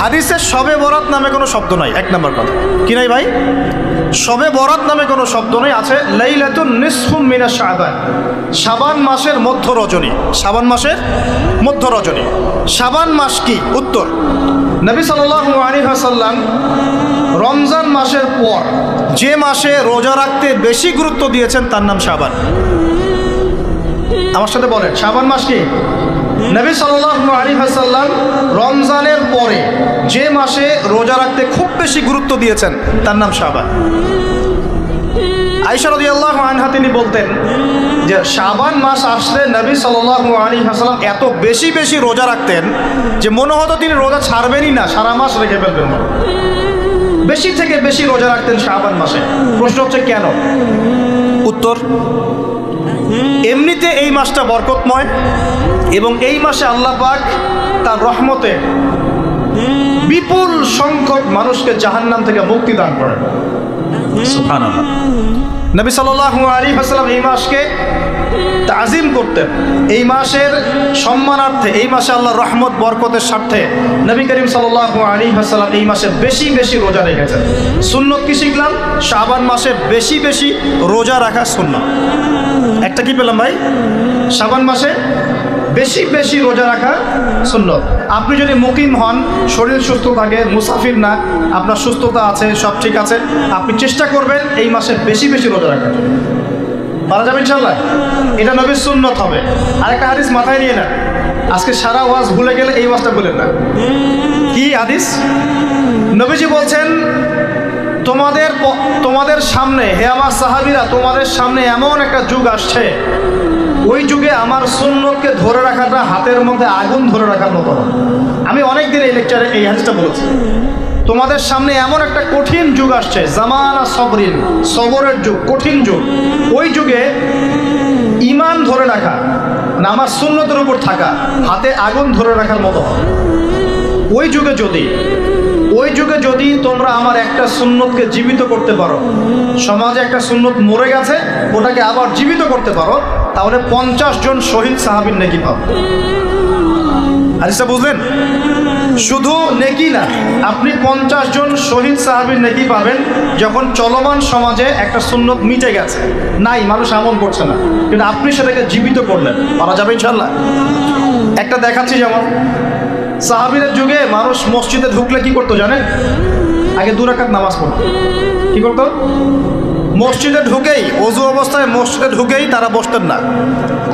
হাদিসে সবে বরাত নামে কোনো শব্দ নাই, এক নম্বর কথা। কি নাই ভাই? সবে বরাত নামে কোনো শব্দ নেই, আছে লাইলাতুন নিসফুম মিনা শাবান। শাবান মাসের মধ্য রজনী। শাবান মাসের মধ্য রজনী। শাবান মাস কি? উত্তর। নবী সাল্লাল্লাহু আলাইহি ওয়াসাল্লাম রমজান মাসের পর যে মাসে রোজা রাখতে বেশি গুরুত্ব দিয়েছেন, তার নাম শাবান। আমার সাথে বলেন, শাবান মাস কি? নবী সাল্লাল্লাহু আলাইহি ওয়াসাল্লাম রমজানের পরে যে মাসে রোজা রাখতে খুব বেশি গুরুত্ব দিয়েছেন, তার নাম শাবান। আয়েশা রাদিয়াল্লাহু আনহা তিনি বলতেন যে, শাবান মাস আসলে নবী সাল্লাল্লাহু আলাইহি ওয়াসাল্লাম এত বেশি বেশি রোজা রাখতেন যে মনে হতো তিনি রোজা ছাড়বেনই না, সারা মাস রেখে ফেলবেন বেশি থেকে বেশি রোজা রাখতেন শাবান মাসে। প্রশ্ন হচ্ছে কেন? উত্তর এমনিতে এই মাসটা বরকতময় এবং এই মাসে আল্লাহ পাক তার রহমতে বিপুল সংখ্যক মানুষকে জাহান্নাম থেকে মুক্তি দান করেন। নবী সাল্লাহ আলী ওয়াসাল্লাম এই মাসকে তাজিম করতেন। এই মাসের সম্মানার্থে, এই মাসে আল্লাহ রহমত, বরকতের স্বার্থে নবী করিম সাল্লাহ আলী হাসালাম এই মাসে বেশি বেশি রোজা রেখেছেন। সুন্নত কি শিখলাম? শাবান মাসে বেশি বেশি রোজা রাখা শূন্য একটা কি পেলাম ভাই? শাবান মাসে বেশি বেশি রোজা রাখা সুন্নত। আপনি যদি মুকিম হন, শরীর সুস্থ থাকে, মুসাফির না, আপনার সুস্থতা আছে, সব ঠিক আছে, আপনি চেষ্টা করবেন এই মাসে বেশি বেশি রোজা রাখার পারা যাবে ইনশাল্লাহ এটা নবীর সুন্নত হবে। আরেকটা হাদিস মাথায় নিয়ে নেন। আজকে সারা ওয়াজ ভুলে গেলে এই ওয়াজটা বলেন না। কি হাদিস? নবীজি বলছেন, তোমাদের তোমাদের সামনে, হে আমার সাহাবিরা, তোমাদের সামনে এমন একটা যুগ আসছে ওই যুগে আমার সুন্নতকে ধরে রাখাটা হাতের মধ্যে আগুন ধরে রাখার মতো আমি অনেক দিন এই লেকচারে এই হাদিসটা বলেছি। তোমাদের সামনে এমন একটা কঠিন যুগ আসছে, জামানা সবরিন, সবরের যুগ, কঠিন যুগ। ওই যুগে ইমান ধরে রাখা না আমার সুন্নতের উপর থাকা, হাতে আগুন ধরে রাখার মতো ওই যুগে যদি, ওই যুগে যদি তোমরা আমার একটা সুন্নতকে জীবিত করতে পারো, সমাজে একটা সুন্নত মরে গেছে, ওটাকে আবার জীবিত করতে পারো তাহলে পঞ্চাশ জন শহীদ সাহাবির নেকি পাবো হাদিসটা বুঝলেন? শুধু নেকি না, আপনি পঞ্চাশ জন শহীদ সাহাবির নেকি পাবেন যখন চলমান সমাজে একটা সুন্নত মিটে গেছে। নাই, মানুষ আমল করছে না। কিন্তু আপনি সেটাকে জীবিত করলেন। পারা যাবে ইনশাল্লাহ একটা দেখাচ্ছি যেমন সাহাবিরের যুগে মানুষ মসজিদে ঢুকলে কি করতো জানেন? আগে দুরাকাত নামাজ পড়তো। কি করতো? মসজিদে ঢুকেই, অজু অবস্থায় মসজিদে ঢুকেই তারা বসতেন না।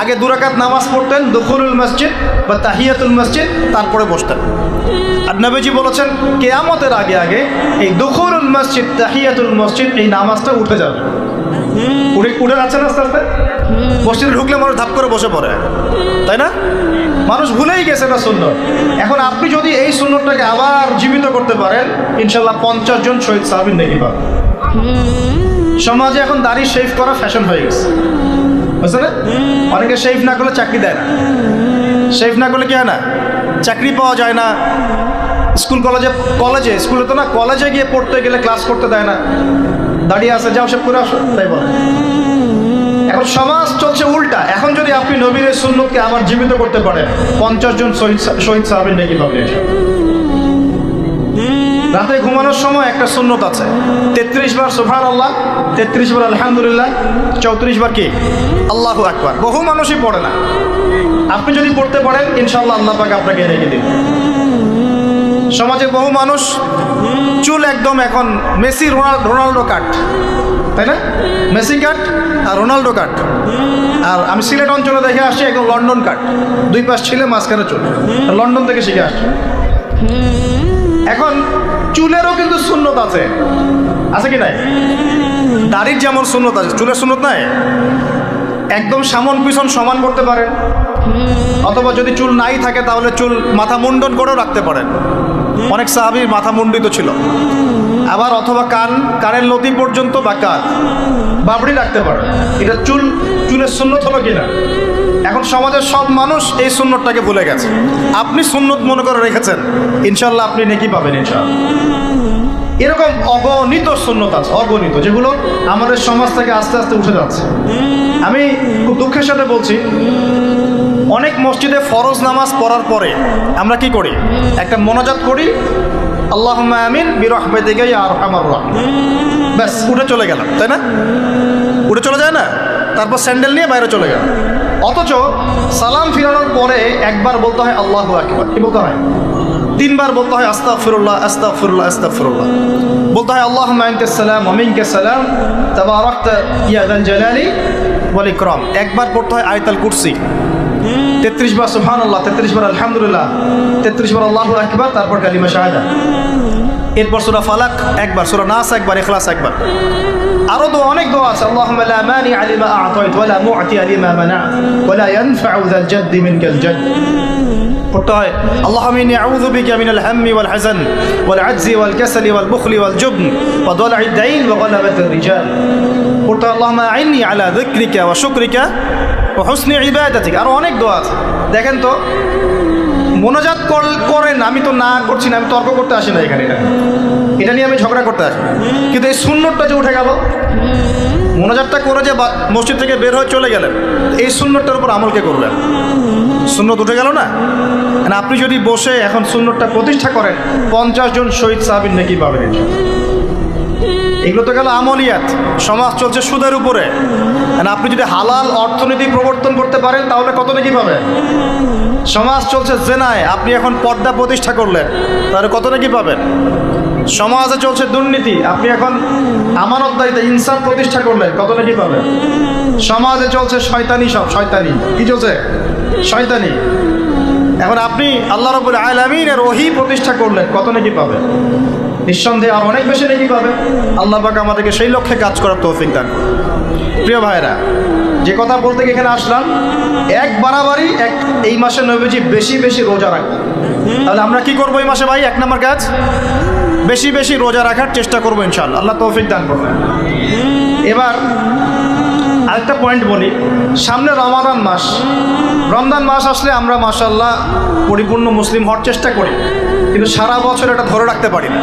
আগে দুরাকাত নামাজ পড়তেন দখলুল মসজিদ বা তাহিয়াতুল মসজিদ, তারপরে বসতেন। আর নবীজি বলেছেন, কেয়ামতের আগে আগে এই দখলুল মসজিদ, তাহিয়াতুল মসজিদ, এই নামাজটা উঠে যাবে। উঠে উঠে যাচ্ছে না আস্তে আস্তে? মসজিদে ঢুকলে মানুষ ধাপ করে বসে পড়ে। তাই না? মানুষ ভুলেই গেছে এটা সুন্দর এখন আপনি যদি এই সুন্দরটাকে আবার জীবিত করতে পারেন, ইনশাল্লাহ পঞ্চাশ জন শহীদ সাহাবিন দেখি পাবেন। সমাজে এখন দাড়ি শেভ করা ফ্যাশন হয়ে গেছে। বুঝছে না? অনেকে শেভ না করলে চাকরি দেয় না। শেভ না করলে কি হয় না? চাকরি পাওয়া যায় না। স্কুল কলেজে কলেজে স্কুলে তো না কলেজে গিয়ে পড়তে গেলে ক্লাস করতে দেয় না। দাঁড়িয়ে আছে যাও সব করে আসো তাই বলে। এখন সমাজ চলছে উল্টা। এখন যদি আপনি নবীর সুন্নতকে আবার জীবিত করতে পারেন পঞ্চাশ জন শহীদ শহীদ সাহাবের নাকি পাবেন। রাতে ঘুমানোর সময় একটা সুন্নত আছে। তেত্রিশ বার সুফান আল্লাহ তেত্রিশ বার আলহামদুলিল্লাহ, চৌত্রিশ বার কি? আল্লাহ আকবার। বহু মানুষই পড়ে না। আপনি যদি পড়তে পারেন ইনশাল্লাহ আল্লাহ পাকে আপনাকে রেখে দিন সমাজে বহু মানুষ, চুল একদম এখন মেসি, রোনাল- রোনাল্ডো কাট। তাই না? মেসি কাট আর রোনাল্ডো কাট। আর আমি সিলেট অঞ্চলে দেখে আসছি একদম লন্ডন কাট। দুই পাশ ছিলে মাঝখানে চুল। লন্ডন থেকে শিখে আসছি। এখন চুলেরও কিন্তু শূন্যত আছে। আছে কি নাই? দাড়ির যেমন সুন্নত আছে, চুলের শূন্যত নাই? একদম সামন পিছন সমান করতে পারেন। অথবা যদি চুল নাই থাকে, তাহলে চুল মাথা মুন্ডন করেও রাখতে পারেন। অনেক সাহাবির মাথা মুন্ডিত ছিল। আবার অথবা কান, কানের লতি পর্যন্ত বা কান। বাবড়ি রাখতে পারেন। এটা চুল, চুলের সুন্নত হলো কিনা? এখন সমাজের সব মানুষ এই সুন্নতটাকে ভুলে গেছে। আপনি সুন্নত মনে করে রেখেছেন। ইনশাল্লাহ আপনি নেকি পাবেন ইনশাল্লাহ এরকম অগণিত শূন্যত আছে, অগণিত, যেগুলো আমাদের সমাজ থেকে আস্তে আস্তে উঠে যাচ্ছে। আমি খুব দুঃখের সাথে বলছি, অনেক মসজিদে ফরজ নামাজ পড়ার পরে আমরা কি করি? একটা মোনাজাত করি আল্লাহ আমিন বিরহমেদিকে আর আমার ব্যাস, উঠে চলে গেলাম, তাই না? উঠে চলে যায় না? তারপর স্যান্ডেল নিয়ে বাইরে চলে গেল অথচ সালাম ফিরানোর পরে একবার বলতে হয় আল্লাহ আকবার। কি বলতে হয়? তিনবার বলতে হয় আস্তাক ফিরুল্লাহ আস্তাক ফিরুল্লাহ আস্তাক ফিরুল্লাহ বলতে হয় আল্লাহ মাইনকে সালাম অমিনকে সালাম, তাবারাকতা ইয়া দাল জালালি ওয়াল ইকরাম। একবার পড়তে হয় আয়াতুল কুরসি। তেত্রিশ বার সুবহান আল্লাহ তেত্রিশ বার আলহামদুলিল্লাহ, তেত্রিশ বার আল্লাহু আকবার, তারপর কালিমা শাহাদা। এরপর সূরা ফালাক, একবার সূরা নাস, একবার ইখলাস, একবার। আরও তো অনেক দোয়া আছে। আল্লাহুম্মা লা মানি লিমা আ'তাইত ওয়া লা মু'তি লিমা মানা'ত ওয়া লা ইয়ানফা'ু যাল জাদ্দি মিনকাল জাdd পড়তে হয় আল্লাহুম্মা ইন্নী আউযু বিকা মিনাল হাম্মি ওয়াল হাযান ওয়াল আজজি ওয়াল কাসালি ওয়াল বুখলি ওয়াল জুবন ওয়া দালা'id দাইন ওয়া গালাবাতির রিজাল। পড়তে হয়, আল্লাহুম্মা আইন্নি আলা যিকরিকা ওয়া শুকরিকা ওয়া হুসনি ইবাদাতিক। আরও অনেক দোয়া আছে। দেখেন তো মোনাজাত কর- করেন, আমি তো না করছি না, আমি তর্ক করতে আসি না এখানে। এটা এটা নিয়ে আমি ঝগড়া করতে আসি কিন্তু এই সুন্নরটা যে উঠে গেল, মনোজাতটা করে যে মসজিদ থেকে বের হয়ে চলে গেলেন, এই সুন্নরটার উপর আমলকে করবেন সুন্নত উঠে গেল না? মানে আপনি যদি বসে এখন সুন্নতটা প্রতিষ্ঠা করেন, পঞ্চাশ জন শহীদ সাহাবিন নাকি পাবেন। এগুলো তো গেল আমলিয়াত। সমাজ চলছে সুদের উপরে। আপনি যদি হালাল অর্থনীতি প্রবর্তন করতে পারেন, তাহলে কত নাকি পাবে? সমাজ চলছে জেনায়। আপনি এখন পর্দা প্রতিষ্ঠা করলেন, তাহলে কত নাকি পাবেন? সমাজে চলছে দুর্নীতি। আপনি এখন আমানতদারিতে ইনসাফ প্রতিষ্ঠা করলেন, কত নাকি পাবেন? সমাজে চলছে শয়তানি সব, শয়তানি। কি চলছে? শয়তানি। এখন আপনি আল্লাহ রবুল আলমিনের ওহি প্রতিষ্ঠা করলেন, কত নাকি পাবেন? নিঃসন্দেহে আর অনেক বেশি নাকি পাবে আল্লাহ পাক আমাদেরকে সেই লক্ষ্যে কাজ করার তৌফিক দান প্রিয় ভাইরা যে কথা বলতে গিয়ে এখানে আসলাম, এক বাড়াবাড়ি, এক এই মাসে নবীজি বেশি বেশি রোজা রাখব তাহলে আমরা কি করব এই মাসে ভাই? এক নম্বর কাজ, বেশি বেশি রোজা রাখার চেষ্টা করব ইনশাল্লাহ আল্লাহ তৌফিক দান করবেন এবার আরেকটা পয়েন্ট বলি। সামনে রমাদান মাস। রমজান মাস আসলে আমরা মাসাল্লাহ পরিপূর্ণ মুসলিম হওয়ার চেষ্টা করি। কিন্তু সারা বছর এটা ধরে রাখতে পারি না।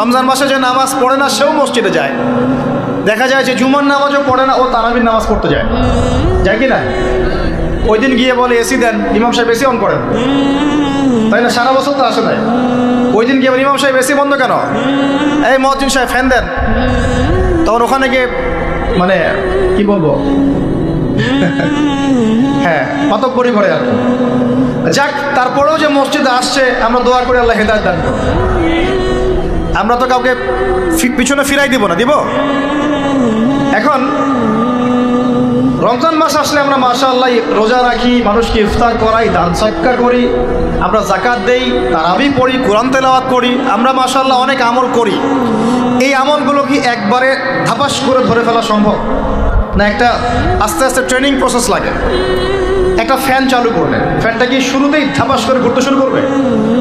রমজান মাসে যে নামাজ পড়ে না, সেও মসজিদে যায়। দেখা যায় যে জুমার নামাজও পড়ে না, ও তারাবির নামাজ পড়তে যায়। যায় কি না? ওই দিন গিয়ে বলে, এসি দেন। ইমাম সাহেব এসি অন করেন। তাই না? সারা বছর তো আসে নাই। ওই দিন গিয়ে ইমাম সাহেব, এসি বন্ধ কেন? এই মহজিন সাহেব, ফ্যান দেন। তখন ওখানে গিয়ে মানে কি বলব? হ্যাঁ মাতব্বরি করে আর যাক তারপরেও যে মসজিদে আসছে আমরা দোয়া করে আল্লাহ হেদায়ত দান আমরা তো কাউকে পিছনে ফিরাই দিব না দিব? এখন রমজান মাস আসলে আমরা মাসা আল্লাহ রোজা রাখি, মানুষকে ইফতার করাই, দান সৎকার করি, আমরা জাকাত দেই, তারাবি পড়ি, কোরআন তেলাওয়াত করি, আমরা মাশাল্লাহ অনেক আমল করি। এই আমলগুলো কি একবারে ধাপাস করে ধরে ফেলা সম্ভব? না একটা আস্তে আস্তে ট্রেনিং প্রসেস লাগে। একটা ফ্যান চালু করলেন ফ্যানটা কি শুরুতেই ধাপাস করে ঘুরতে শুরু করবে?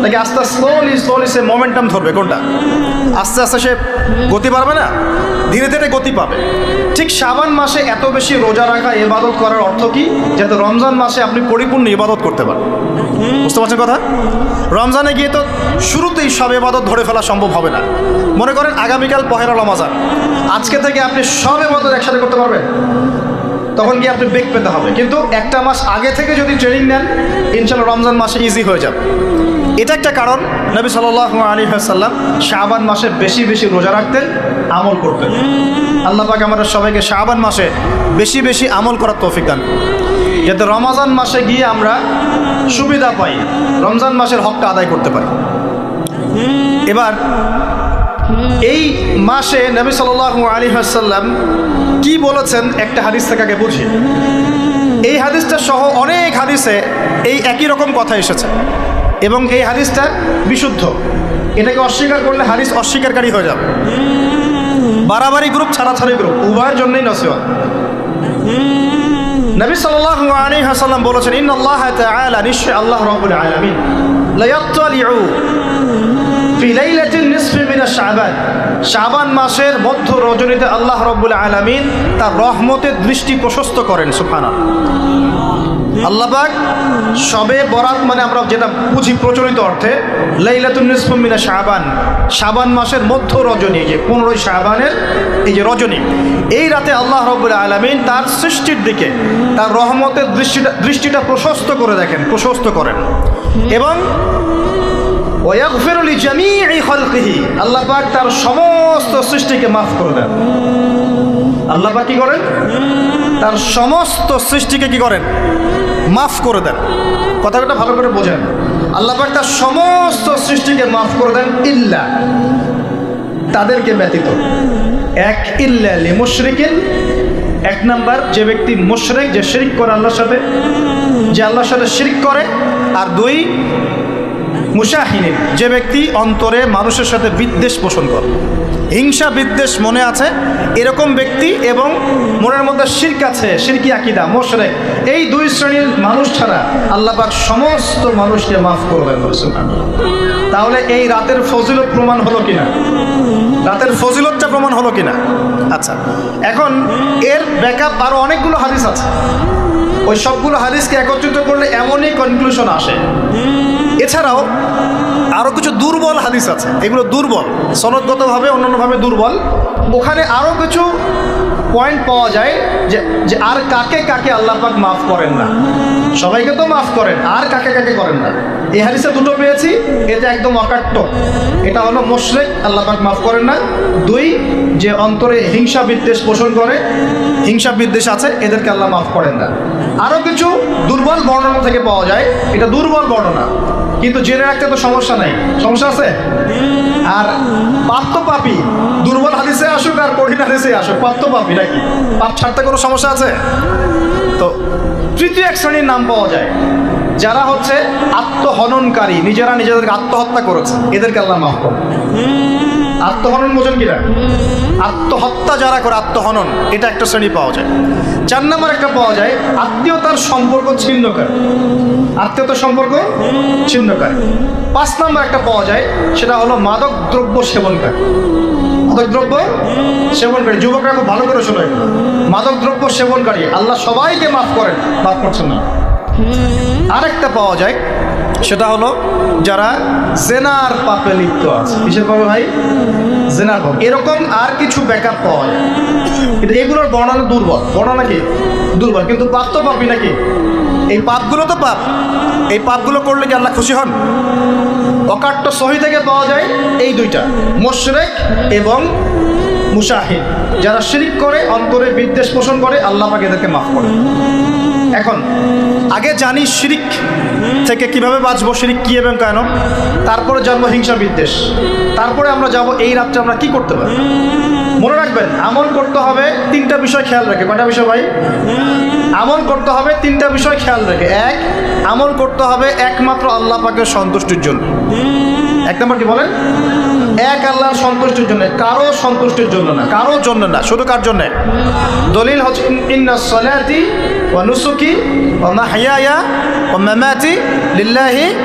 নাকি আস্তে স্লোলি স্লোলি সে মোমেন্টাম ধরবে? কোনটা? আস্তে আস্তে সে গতি পারবে না? ধীরে ধীরে গতি পাবে। ঠিক শাবান মাসে এত বেশি রোজা রাখা, ইবাদত করার অর্থ কি? যাতে রমজান মাসে আপনি পরিপূর্ণ ইবাদত করতে পারেন। বুঝতে পারছেন কথা? রমজানে গিয়ে তো শুরুতেই সব ইবাদত ধরে ফেলা সম্ভব হবে না। মনে করেন আগামীকাল পহেলা রমাজান। আজকে থেকে আপনি সব ইবাদত একসাথে করতে পারবেন? তখন গিয়ে আপনি বেগ পেতে হবে। কিন্তু একটা মাস আগে থেকে যদি ট্রেনিং নেন ইনশাল্লাহ রমজান মাসে ইজি হয়ে যাবে। এটা একটা কারণ, নবী সাল আলী সাল্লাম শাহবান মাসে বেশি বেশি রোজা রাখতেন, আমল করতেন। আল্লাহ পাক আমাদের সবাইকে শাহবান মাসে বেশি বেশি আমল করার তৌফিক দান যাতে রমাজান মাসে গিয়ে আমরা সুবিধা পাই, রমজান মাসের হকটা আদায় করতে পারি। এবার, এই মাসে নবী সাল আলী সাল্লাম কি বলেছেন একটা হাদিস থেকে আগে বুঝি। এই হাদিসটা সহ অনেক হাদিসে এই একই রকম কথা এসেছে। এবং এই হাদিসটা বিশুদ্ধ। এটাকে অস্বীকার করলে হাদিস অস্বীকারী হয়ে যাবে। বাড়াবাড়ি গ্রুপ ছাড়াছাড়ি গ্রুপ উভয়ের জন্যই নসিহত। নবী সাল্লাল্লাহু আলাইহি বলেছেন ইন আল্লাহ তাআলা নিশ্চয় আল্লাহ রাব্বুল আলামিন। শাবান। শাবান মাসের মধ্য রজনীতে আল্লাহ রাব্বুল আলামিন তার রহমতের দৃষ্টি প্রশস্ত করেন, সুবহানাল্লাহ। আল্লাহবাক সবে বরাত মানে আমরা যেটা বুঝি প্রচলিত অর্থে, লাইলাতুন নিসফু মিনা শাবান মাসের মধ্য রজনী, যে পনেরোই শাবানের এই যে রজনী, এই রাতে আল্লাহ রব্বুল আলমিন তার সৃষ্টির দিকে তার রহমতের দৃষ্টিটা দৃষ্টিটা প্রশস্ত করে দেখেন, প্রশস্ত করেন। এবং ওয়াগফিরুল জামিই খালকিহি। আল্লাহ পাক তার সমস্ত সৃষ্টিকে মাফ করে দেন। আল্লাহ পাক কি করেন? তার সমস্ত সৃষ্টিকে কি করেন? মাফ করে দেন। কথাটা ভালো করে বোঝেন। আল্লাহ তার সমস্ত সৃষ্টিকে মাফ করে দেন ইল্লা। তাদেরকে ব্যতীত। এক, ইল্লা লি মুশরিকিন। এক নাম্বার, যে ব্যক্তি মুশরিক, যে শিরিক করে আল্লাহর সাথে, যে আল্লাহর সাথে শিরিক করে। আর দুই মুশাহিনী যে ব্যক্তি অন্তরে মানুষের সাথে বিদ্বেষ পোষণ করে। হিংসা, বিদ্বেষ মনে আছে, এরকম ব্যক্তি এবং মনের মধ্যে শির্ক আছে, শিরকি আকিদা, মোশরেক, এই দুই শ্রেণির মানুষ ছাড়া আল্লাপাক সমস্ত মানুষকে মাফ করবেন তাহলে এই রাতের ফজিলত প্রমাণ হলো কিনা? রাতের ফজিলতটা প্রমাণ হলো কিনা? আচ্ছা এখন এর ব্যাকআপ আরও অনেকগুলো হাদিস আছে। ওই সবগুলো হাদিসকে একত্রিত করলে এমনই কনক্লুশন আসে। এছাড়াও আরও কিছু দুর্বল হাদিস আছে। এগুলো দুর্বল, সনদগতভাবে, অন্যান্যভাবে দুর্বল। ওখানে আরও কিছু পয়েন্ট পাওয়া যায় যে যে আর কাকে কাকে আল্লাহ পাক মাফ করেন না। সবাইকে তো মাফ করেন, আর কাকে কাকে করেন না। এই হাদিসে দুটো পেয়েছি, এটা একদম অকাট্য। এটা হলো মোশরেক, আল্লাহ পাক মাফ করেন না। দুই, যে অন্তরে হিংসা বিদ্বেষ পোষণ করে, হিংসা বিদ্বেষ আছে, এদেরকে আল্লাহ মাফ করেন না। আরও কিছু দুর্বল বর্ণনা থেকে পাওয়া যায়, এটা দুর্বল বর্ণনা। কিন্তু জেনে রাখতে তো সমস্যা নাই। সমস্যা আছে? আর পাপ তো পাপি, দুর্বল হাদিসে আসুক আর কঠিন হাদিসে আসুক পাপ পাপি নাকি? পাপ ছাড়তে কোনো সমস্যা আছে? তো তৃতীয় এক শ্রেণির নাম পাওয়া যায়। যারা হচ্ছে আত্মহননকারী, নিজেরা নিজেদেরকে আত্মহত্যা করেছে। এদেরকে আল্লাহ মাফ করে আত্মহনন বোঝেন কিনা? আত্মহত্যা যারা করে, আত্মহনন, এটা একটা শ্রেণি পাওয়া যায়। চার নম্বর একটা পাওয়া যায়, আত্মীয়তার সম্পর্ক ছিন্নকার আত্মীয়তার সম্পর্ক ছিন্নকার পাঁচ নম্বর একটা পাওয়া যায়, সেটা হলো মাদক দ্রব্য সেবনকারী মাদক দ্রব্য সেবনকারী যুবকরা খুব ভালো করে শোনে মাদক দ্রব্য সেবনকারী, আল্লাহ সবাইকে মাফ করেন, মাফ করছেন না। আরেকটা পাওয়া যায় সেটা হলো যারা জেনার পাপে লিপ্ত আছে। কিসের ভাই? জেনার পাপ। এরকম আর কিছু ব্যাকআপ পাওয়া যায়। কিন্তু এগুলোর বর্ণনা দুর্বল। বর্ণনা কি? দুর্বল। কিন্তু পাপ তো পাপি নাকি? এই পাপগুলো তো পাপ। এই পাপগুলো করলে কি আল্লাহ খুশি হন? অকাট্য সহি থেকে পাওয়া যায় এই দুইটা। মোশরেক এবং মুশাহিদ, যারা শিরিক করে অন্তরে বিদ্বেষ পোষণ করে, আল্লাহ পাক এদেরকে মাফ করে। এখন, আগে জানি শিরিক থেকে কীভাবে বাঁচবো, শিরিক কী এবং কেন? তারপরে জন্ম হিংসা, বিদ্বেষ। তারপরে আমরা যাব এই রাত্রে আমরা কি করতে পারি? মনে রাখবেন, আমল করতে হবে তিনটা বিষয় খেয়াল রেখে। কয়টা বিষয় ভাই? আমল করতে হবে তিনটা বিষয় খেয়াল রেখে। এক, আমল করতে হবে একমাত্র আল্লাহ পাকের সন্তুষ্টির জন্য। এক নম্বর কি বলেন? এক আল্লাহর সন্তুষ্টির জন্য, কারও সন্তুষ্টির জন্য না। কারও জন্য না, শুধু কার জন্য? দলিল হচ্ছে মামাতি লিল্লাহি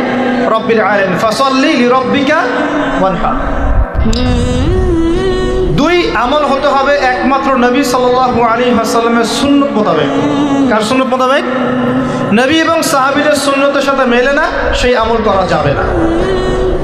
দুই আমল হতে হবে একমাত্র নবী সাল্লাল্লাহু আলাইহি ওয়াসাল্লামের সুন্নত মোতাবেক। কার সুন্নত মোতাবেক? নবী এবং সাহাবীদের সুন্নতের সাথে মেলে না, সেই আমল করা যাবে না।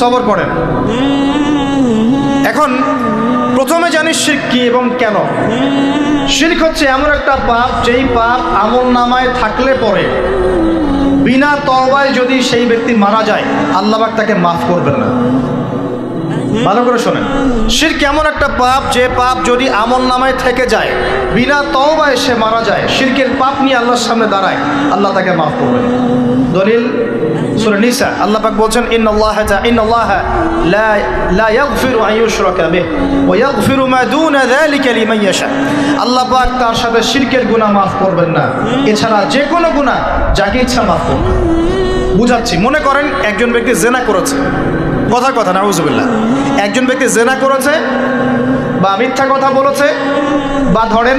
সবর করেন এখন প্রথমে জানি জানি শির্ক কি এবং কেন? শির্ক হচ্ছে এমন একটা পাপ, যেই পাপ আমল নামায় থাকলে পরে, বিনা তওবায় যদি সেই ব্যক্তি মারা যায় আল্লাহবাক তাকে মাফ করবেন না। ভালো করে শোনেন। শির কেমন একটা পাপ, যে পাপ যদি আমল নামায় থেকে যায়, বিনা তওবায় সে মারা যায়, শিরকের পাপ নিয়ে আল্লাহর সামনে দাঁড়ায়, আল্লাহ তাকে মাফ করবেন দলিল আল্লাহ বলছেন ইয়াশা। আল্লাহ পাক তার সাথে শিরকের করবেন না। এছাড়া গুনাহ যাকে ইচ্ছা বুঝাচ্ছি, মনে করেন একজন ব্যক্তি জেনা করেছে। কথার কথা, নাউজুবিল্লাহ। একজন ব্যক্তি জেনা করেছে বা মিথ্যা কথা বলেছে বা ধরেন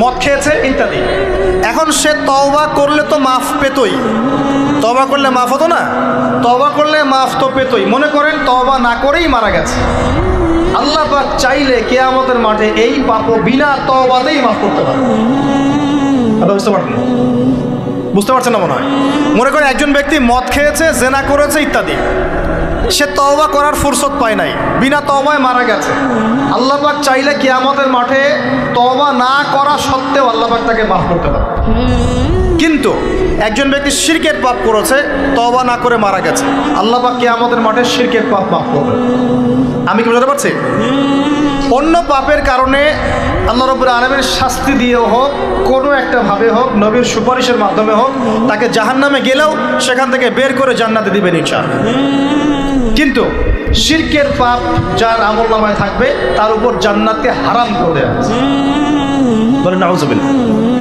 মদ খেয়েছে ইত্যাদি। এখন সে তওবা করলে তো মাফ পেতই। তবা করলে মাফ হতো না? তবা করলে মাফ তো পেতই। মনে করেন তবা না করেই মারা গেছে। আল্লাহ পাক চাইলে কেয়ামতের মাঠে এই পাপ বিনা তওবাতেই মাফ করতে পারে। বুঝতে পারবেন বুঝতে পারছেন না মনে হয়? মনে করেন একজন ব্যক্তি মদ খেয়েছে, জেনা করেছে ইত্যাদি। সে তওবা করার ফুরসত পায় নাই। বিনা তওবায় মারা গেছে। আল্লাহ পাক চাইলে কিয়ামতের মাঠে তওবা না করা সত্ত্বেও আল্লাহ পাক তাকে মাফ করতে পারে। কিন্তু একজন ব্যক্তি শিরকের পাপ করেছে, তওবা না করে মারা গেছে। আল্লাহ পাক কিয়ামতের মাঠে শিরকের পাপ মাফ করবে আমি কি বুঝতে পারছি? অন্য পাপের কারণে আল্লাহ রব্বুল আলমের শাস্তি দিয়েও হোক, কোনো একটা ভাবে হোক, নবীর সুপারিশের মাধ্যমে হোক, তাকে জাহান্নামে গেলেও সেখান থেকে বের করে জান্নাতে দিবেন ইনশা কিন্তু শিরকের পাপ যার আমল নামায় থাকবে, তার উপর জান্নাতকে হারাম করে দেওয়া। বলেন, নাউজুবিল্লাহ